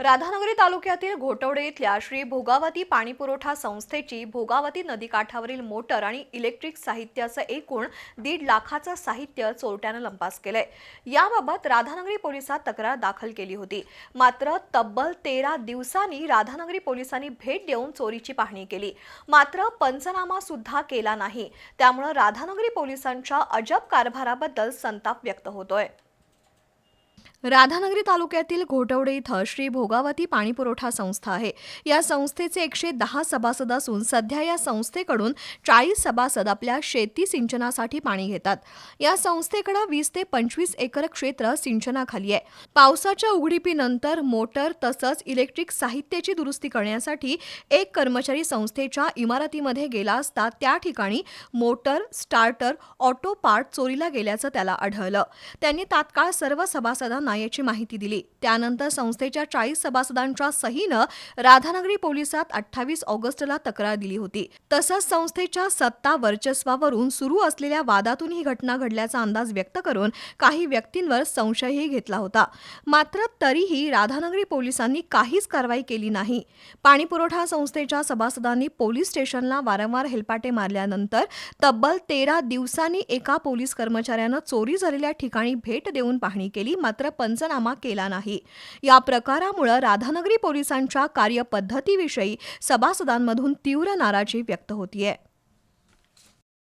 राधानगरी तालुक्यातील घोटवडे इथल्या श्री भोगावती पाणीपुरवठा संस्थेची भोगावती नदीकाठावरील मोटर आणि इलेक्ट्रिक साहित्याचं एकूण दीड लाखाचं साहित्य चोरट्यानं लंपास केलंय. याबाबत राधानगरी पोलिसात तक्रार दाखल केली होती. मात्र तब्बल तेरा दिवसांनी राधानगरी पोलिसांनी भेट देऊन चोरीची पाहणी केली. मात्र पंचनामा सुद्धा केला नाही. त्यामुळं राधानगरी पोलिसांच्या अजब कारभाराबद्दल संताप व्यक्त होतोय. राधानगरी तालुक्यातील घोटवडे इथं श्री भोगावती पाणीपुरवठा संस्था आहे. या संस्थेचे एकशे दहा सभासद असून सध्या या संस्थेकडून चाळीस सभासद आपल्या शेती सिंचनासाठी पाणी घेतात. या संस्थेकडे वीस ते पंचवीस एकर क्षेत्र सिंचनाखाली आहे. पावसाच्या उघडीपीनंतर मोटर तसंच इलेक्ट्रिक साहित्याची दुरुस्ती करण्यासाठी एक कर्मचारी संस्थेच्या इमारतीमध्ये गेला असता त्या ठिकाणी मोटर स्टार्टर ऑटो पार्ट चोरीला गेल्याचं त्याला आढळलं. त्यांनी तात्काळ सर्व सभासदांना याची माहिती दिली. त्यानंतर संस्थेच्या चाळीस सभासदांच्या सहीनं राधानगरी पोलिसात अठ्ठावीस ऑगस्टला तक्रार दिली होती. तसंच संस्थेच्या सत्ता वर्चस्वावरून सुरू असलेल्या वादातून ही घटना घडल्याचा अंदाज व्यक्त करून काही व्यक्तींवर संशयही घेतला होता. मात्र तरीही राधानगरी पोलिसांनी काहीच कारवाई केली नाही. पाणी पुरवठा संस्थेच्या सभासदांनी पोलीस स्टेशनला वारंवार हेलपाटे मारल्यानंतर तब्बल तेरा दिवसांनी एका पोलीस कर्मचाऱ्यानं चोरी झालेल्या ठिकाणी भेट देऊन पाहणी केली. मात्र पंचनामा केला नाही. या प्रकारामुळं राधानगरी पोलिसांच्या कार्यपद्धतीविषयी सभासदांमधून तीव्र नाराजी व्यक्त होतीये.